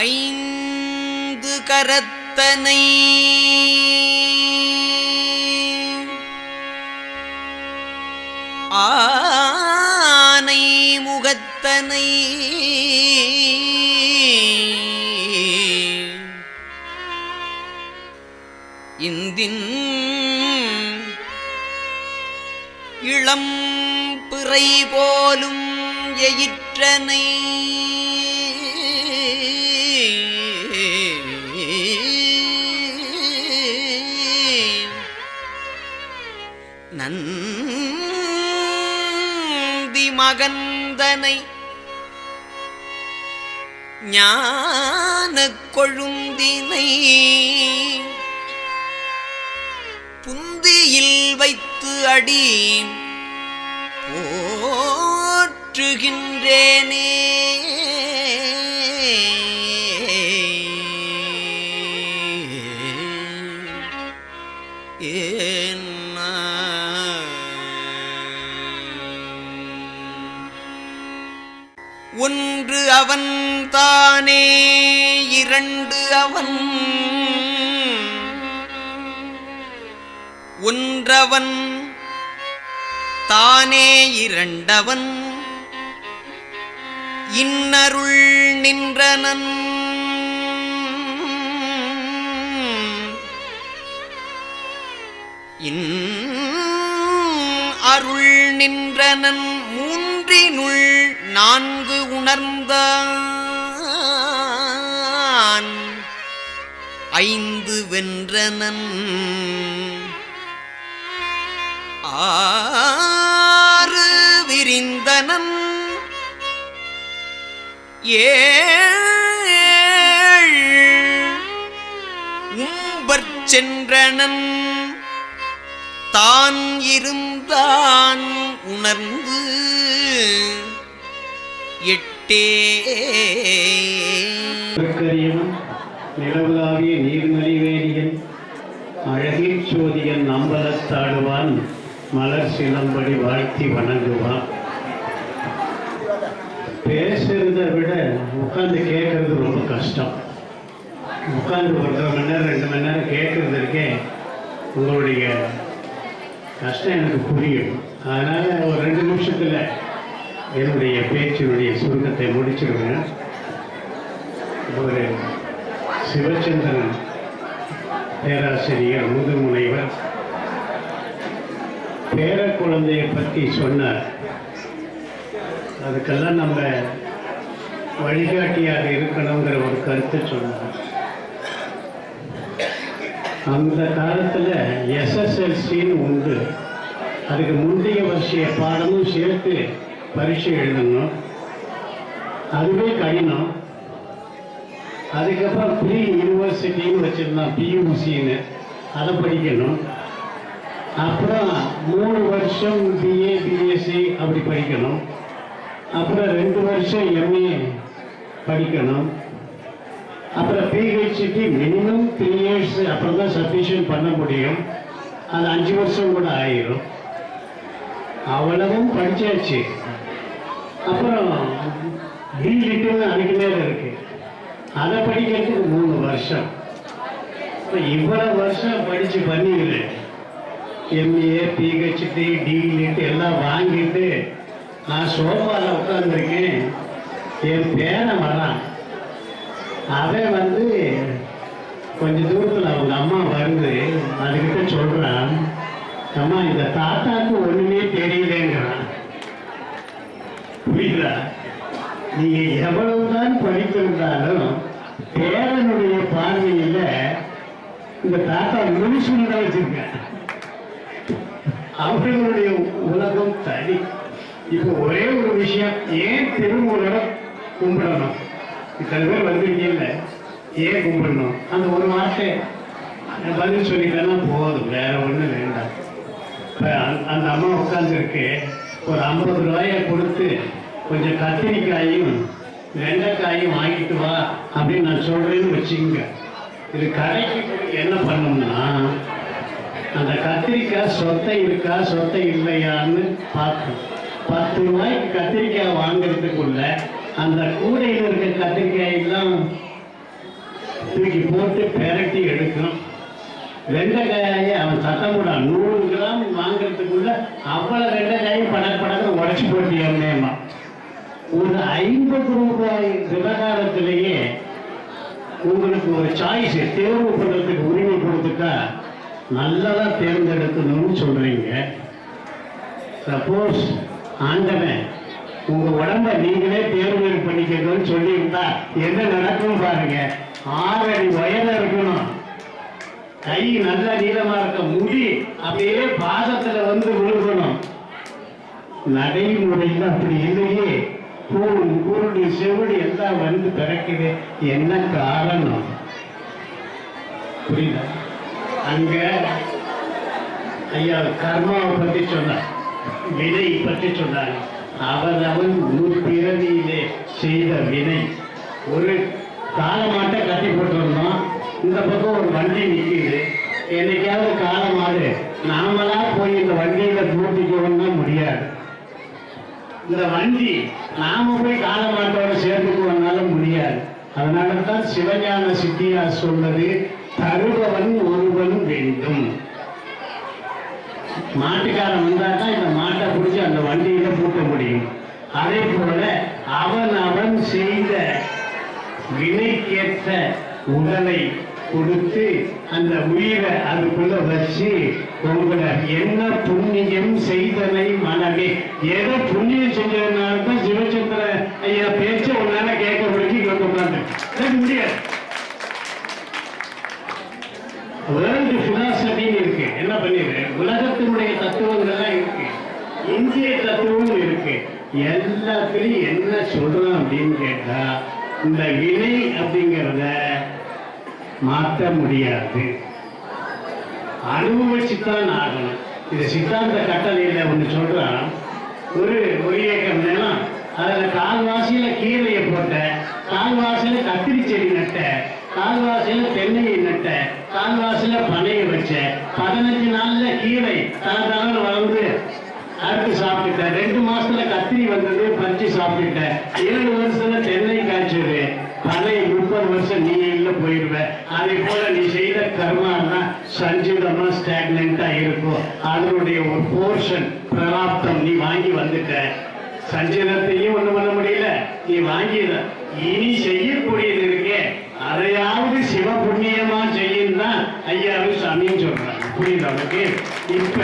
ஐந்து கரத்தனை. ஆனை முகத்தனை. இந்தின் இளம் பிறை போலும் எயிற்றனை. மகந்தனை ஞான கொழுந்தினை புந்தியில் வைத்து அடி போற்றுகின்றேனே. ஏ அவன் தானே இரண்டு அவன். ஒன்றவன் தானே இரண்டவன். இன்னருள் நின்றனன். இன் அருள் நின்றனன். மூன்றினுள் நான்கு உணர்ந்தான். ஐந்து வென்றனன். ஆறு விரிந்தனன். ஏழ் உம்பற் சென்றனன். தான் இருந்தான் உணர்ந்து எட்டே நிலவுலாவிய நீர்மலிவேணியன் அழகில் சோதியன் அம்பலத்தாடுவான் மலர் சிலம்படி வாழ்த்தி வணங்குவான். பேசுறத விட உட்காந்து கேட்கறது ரொம்ப கஷ்டம். உட்காந்து ஒன்றரை மணி நேரம் ரெண்டு மணி நேரம் கேட்கறது இருக்கே உங்களுடைய கஷ்டம் எனக்கு புரியும். அதனால ஒரு ரெண்டு நிமிஷத்துல என்னுடைய பேச்சினுடைய சுருக்கத்தை முடிச்சிருவேன் ஒரு சிவச்சந்திரன் பேராசிரியர் முதுமுனைவர். பேர குழந்தையை பற்றி சொன்னார். அதுக்கெல்லாம் நம்ம வழிகாட்டியாக இருக்கணுங்கிற ஒரு கருத்தை சொன்னார். அந்த காலத்தில் எஸ்எஸ்எல்சின்னு உண்டு. அதுக்கு முந்தைய வருஷ பாடமும் சேர்த்து பரீட்சை எழுதணும். அதுவே கடினம். அதுக்கப்புறம் ப்ரீ யூனிவர்சிட்டின்னு வச்சுருந்தான் பியூசின்னு அதை படிக்கணும். அப்புறம் மூணு வருஷம் பிஏ பிஎஸ்சி அப்படி படிக்கணும். அப்புறம் ரெண்டு வருஷம் எம்ஏ படிக்கணும். அப்புறம் பிஹெச்டி மினிமம் த்ரீ இயர்ஸ் அப்புறம் தான் சப்மிஷன் பண்ண முடியும். அது அஞ்சு வருஷம் கூட ஆயிரும். அவ்வளவும் படித்தாச்சு அப்புறம் டிலிட்டுன்னு அதுக்கு மேலே இருக்கு. அதை படிக்கிறதுக்கு மூணு வருஷம். இப்போ இவ்வளவு வருஷம் படித்து பண்ணிக்கிறேன் எம்ஏ பிஹெச்டி டிலிட் எல்லாம் வாங்கிட்டு நான் சோஃபாவில் உட்காந்துருக்கேன் என் பேரை வரான். அவன் வந்து கொஞ்ச தூரத்தில் அவங்க அம்மா வருது அதுக்கிட்ட சொல்கிறான் அம்மா இந்த தாத்தாக்கு ஒன்றுமே தெரியலேங்கிறான் புரியுதா? நீங்க எவ்வளவுதான் படித்திருந்தாலும் பேரனுடைய பார்வையில இந்த தாத்தா முழுசுன்னு வச்சிருக்காங்க வச்சிருக்க அவர்களுடைய உலகம் தனி. இப்போ ஒரே ஒரு விஷயம் ஏன் திருமூலரை கும்பிடணும்? இத்தனை பேர் வந்திருக்கீங்கல்ல ஏன் கும்பிடணும்? அந்த ஒரு வார்த்தை பதில் சொல்லிட்டேன்னா போதும் வேற ஒன்றும் வேண்டாம். இப்ப அந்த- அந்த அம்மா உட்காந்துருக்கு ஒரு ஐம்பது ரூபாயை கொடுத்து கொஞ்சம் கத்திரிக்காயும் வெண்டைக்காயும் வாங்கிட்டு வா அப்படின்னு நான் சொல்கிறேன்னு வச்சுக்கோங்க. இது கடைக்கு என்ன பண்ணோம்னா அந்த கத்திரிக்காய் சொத்தை இருக்கா சொத்தை இல்லையான்னு பார்த்தோம் பத்து ரூபாய்க்கு கத்திரிக்காய் வாங்கிறதுக்குள்ள அந்த கூடையில் இருக்க கத்திரிக்காயெல்லாம் தூக்கி போட்டு பெரட்டி எடுக்கணும். வெண்டைக்காயை அவன் சத்தம் போடான் நூறு கிராம் வாங்குறதுக்குள்ள அவ்வளவு வெண்டைக்காயும் படக்கு படக்கு உடச்சி போட்டியம்மா ஒரு ஐம்பது ரூபாய் விவகாரத்திலேயே உங்களுக்கு ஒரு சாய்ஸ் தேர்வு பண்றதுக்கு உரிமை கொடுத்துட்டா நல்லதா தேர்ந்தெடுக்கணும்னு சொல்றீங்க. சப்போஸ் ஆண்டவன் உங்க உடம்ப நீங்களே தேர்வு பண்ணிக்கணும்னு சொல்லியிருந்தா என்ன நடக்கும் பாருங்க. ஆறடி வயதில் இருக்கணும். கை நல்ல நீளமா இருக்க முடி அப்படியே பாதத்துல வந்து விழுகணும். நடைமுறையில் அப்படி இல்லையே. கூடு குருடு செவிடு எல்லாம் வந்து பிறக்குது. என்ன காரணம்? புரியுதா? அங்க ஐயா கர்மாவை பற்றி சொன்னார். வினை பற்றி சொன்னார். அவன் அவன் முற்பிறவியிலே செய்த வினை. ஒரு காலமாட்ட கட்டி போட்டு இந்த பக்கம் ஒரு வண்டி நிற்கிது என்னைக்காவது காலமாடு நாமளா போய் இந்த வண்டியில பூட்டிக்கணும்னா முடியாது. இந்த வண்டி நாம போய் காலமாட்டோட சேர்த்துக்குவனால முடியாது. அதனால தான் சிவஞான சித்தியார் சொன்னது தருபவன் ஒருவன் வேண்டும். மாட்டுக்காரன் வந்தா தான் இந்த மாட்டை பிடிச்சி அந்த வண்டியில பூட்ட முடியும். அதே போல அவன் அவன் செய்த வினைக்கேற்ற உடலை கொடுத்து அந்த உயிரை அதுக்குள்ள வச்சு உங்களை என்ன புண்ணியம் செய்தனை மனமே. ஏதோ புண்ணியம் செஞ்சதுனால தான் சிவச்சந்திர ஐயா பேச்ச உன்னால கேட்க முடிச்சு இங்க வந்து முடியாது. வேர்ல்டு பிலாசபின்னு இருக்கு. என்ன பண்ணிடு உலகத்தினுடைய தத்துவங்கள்லாம் இருக்கு. இந்திய தத்துவமும் இருக்கு. எல்லாத்துலயும் என்ன சொல்றோம் அப்படின்னு கேட்டா இந்த வினை அப்படிங்கிறத மாற்ற முடியாது. அனுபவிச்சுத்தான் ஆகணும். இது சித்தாந்த கட்டளையில் ஒன்று சொல்கிறான் ஒரு ஒரு ஏக்கம் நிலம் அதுல கால்வாசியில கீரையை போட்ட கால்வாசியில் கத்திரி செடி நட்ட கால்வாசியில் தென்னையை நட்ட கால்வாசியில் பனையை வச்ச பதினஞ்சு நாள்ல கீரை தல தளர்ந்து வளர்ந்து அறுத்து சாப்பிட்டுட்டேன் ரெண்டு மாசத்துல கத்திரி வந்தது பறிச்சு சாப்பிட்டுட்டேன் ஏழு வருஷத்துல தென்னை காய்ச்சது பனை முப்பது வருஷம் நீ இல்ல போயிடுவ அதே போல நீ செய்த கர்மா சஞ்சிதமா ஸ்டாக்னண்டா இருக்கும். அதனுடைய ஒரு போர்ஷன் பிராப்தம் நீ வாங்கி வந்துட்ட. சஞ்சிதத்தையும் ஒண்ணு பண்ண முடியல. நீ வாங்கிட. இனி செய்யக்கூடியது இருக்கே. அதையாவது சிவ புண்ணியமா செய்யும் தான் ஐயாவும் சாமியும் சொல்றாங்க புரியுது அவனுக்கு இப்ப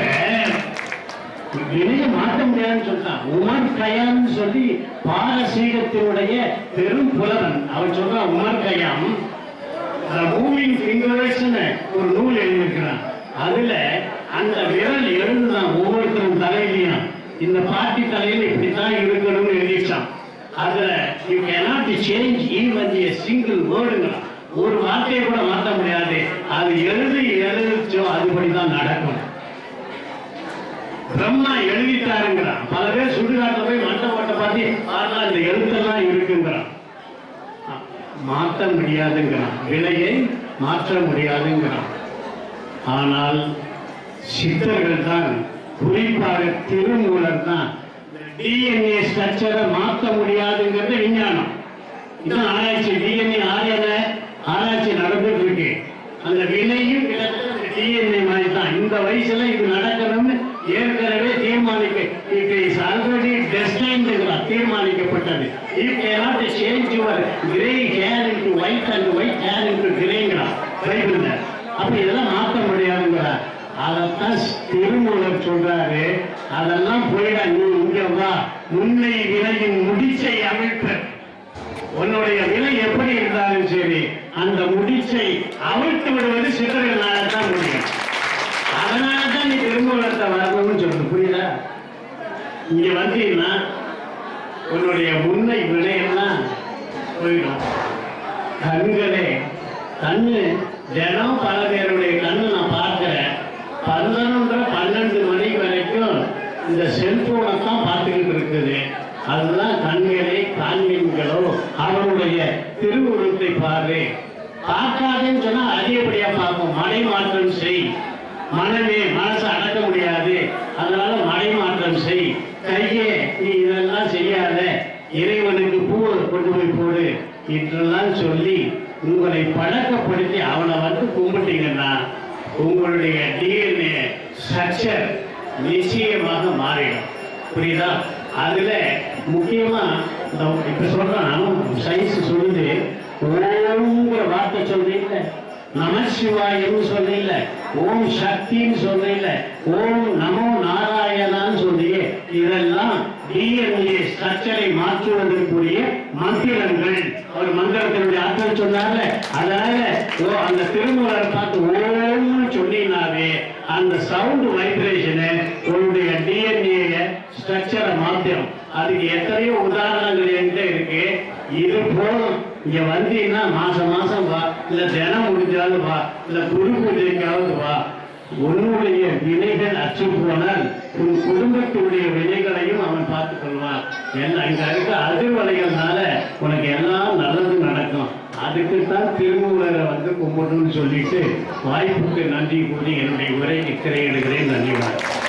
வினைய மாற்ற முடியாதுன்னு சொல்றான் உமர் கயான்னு சொல்லி பாரசீகத்தினுடைய பெரும் புலவன். அவன் சொல்றான் உமர் கயாம் மூவிங் ஃபிங்கர்ஸ்னு ஒரு நூல் எழுதியிருக்கிறான். அதுல அந்த விரல் எழுதுதான் ஒவ்வொருத்தரும் தலையிலையும் இந்த பாட்டி தலையில இப்படித்தான் இருக்கணும்னு எழுதிட்டான் அதுல you cannot change even a single வேர்டுங்கிறான் ஒரு வார்த்தையை கூட மாற்ற முடியாது. அது எழுதி எழுதிச்சோ அதுபடிதான் நடக்கும் பிரம்மா எழுதிட்டாருங்கிறான். பல பேர் சுடுகாட்டுல போய் மண்டை ஓட்ட பார்த்து ஆனா இந்த எழுத்தெல்லாம் இருக்குங்கிறான். மாற்ற முடியாதுங்கிறான். விலையை மாற்ற முடியாதுங்கிறான். ஆனால் சித்தர்கள் தான் குறிப்பாக திருமூலர் தான் டிஎன்ஏ ஸ்ட்ரக்சரை மாற்ற முடியாதுங்கிறது விஞ்ஞானம். இதான் ஆராய்ச்சி. டிஎன்ஏ ஆரியன ஆராய்ச்சி நடந்துட்டு இருக்கு அந்த விலையும் டிஎன்ஏ மாதிரி தான். இந்த வயசுல இது நடக்கணும்னு ஏற்கனவே தீர்மானிக்க இட் இஸ் ஆல்ரெடி டெஸ்டைன்ட் தீர்மானிக்கப்பட்டது. You cannot change your grey hair into white and white hair into கிரேங்கிறான் பைபிள்ல அப்ப இதெல்லாம் மாற்ற முடியாதுங்கிறார் அதைத்தான் திருமூலர் சொல்றாரு. அதெல்லாம் போயிடா நீ இங்க வா. முன்னை விலையின் முடிச்சை அமைப்பு உன்னுடைய விலை எப்படி இருந்தாலும் சரி அந்த முடிச்சை அவிழ்த்து விடுவது சித்தர்களால தான் முடியும். அதனால தான் நீ திருமூலத்தை வரணும்னு சொல்றது புரியுதா? இங்க வந்தீங்கன்னா உன்னுடைய முன்னை வினையெல்லாம் போயிடும். கண்களே கண்ணு தினம் பல பேருடைய கண்ணு நான் பார்க்கிறேன். பதினொன்றரை பன்னெண்டு மணி வரைக்கும் இந்த செல்போனை தான் பார்த்துக்கிட்டு இருக்குது. அதுதான் கண்களே காண்மீன்களோ அவனுடைய திருவுருவத்தை பாரு. பார்க்காதுன்னு சொன்னா அதிகப்படியா பார்ப்போம். மடை மாற்றம் செய். மனமே மனசை அடக்க முடியாது. அதனால மடை மாற்றம் செய். கையே நீ இதெல்லாம் செய்யாத இறைவனுக்கு பூவை கொண்டு போய் போடு என்றெல்லாம் சொல்லி உங்களை பழக்கப்படுத்தி அவனை வந்து கும்பிட்டீங்கன்னா உங்களுடைய டிஎன்ஏ ஸ்ட்ரக்சர் நிச்சயமாக மாறிடும். புரியுதா? அதுல முக்கியமா இந்த இப்ப சொல்றான் சயின்ஸ் சொல்லுது ஓம்ங்கிற வார்த்தை சொல்றீங்க நமசிவாயம்னு சொல்றீங்க ஓம் சக்தின்னு சொல்றீங்க ஓம் நமோ நாராயணான்னு சொல்றீங்க இதெல்லாம் டிஎன்ஏ மாற்றுவதற்குரிய மந்திரங்கள். அவர் மந்திரத்தினுடைய அர்த்தம் சொன்னார்ல அதனால ஓ அந்த திருமூலர் பார்த்து ஓம்னு சொன்னீங்கனாவே அந்த சவுண்ட் வைப்ரேஷனை உங்களுடைய டிஎன்ஏ ஸ்ட்ரக்சரை மாத்திரம். அதுக்கு எத்தனையோ உதாரணங்கள் என்கிட்ட இருக்கு. இது போதும். இங்க வந்தீங்கன்னா மாசம் மாசம் வா. இல்ல தினம் முடிஞ்சாலும் வா. இல்ல குரு பூஜைக்காவது வா. உன்னுடைய வினைகள் அச்சு போனால் உன் குடும்பத்துடைய வினைகளையும் அவன் பார்த்துக் கொள்வான். இங்க இருக்க அதிர்வலைகள்னால உனக்கு எல்லாம் நல்லது நடக்கும். அதுக்கு தான் திருமூலரை வந்து கும்பிடணும்னு சொல்லிட்டு வாய்ப்புக்கு நன்றி கூறி என்னுடைய உரை திரையிடுகிறேன். நன்றி வணக்கம்.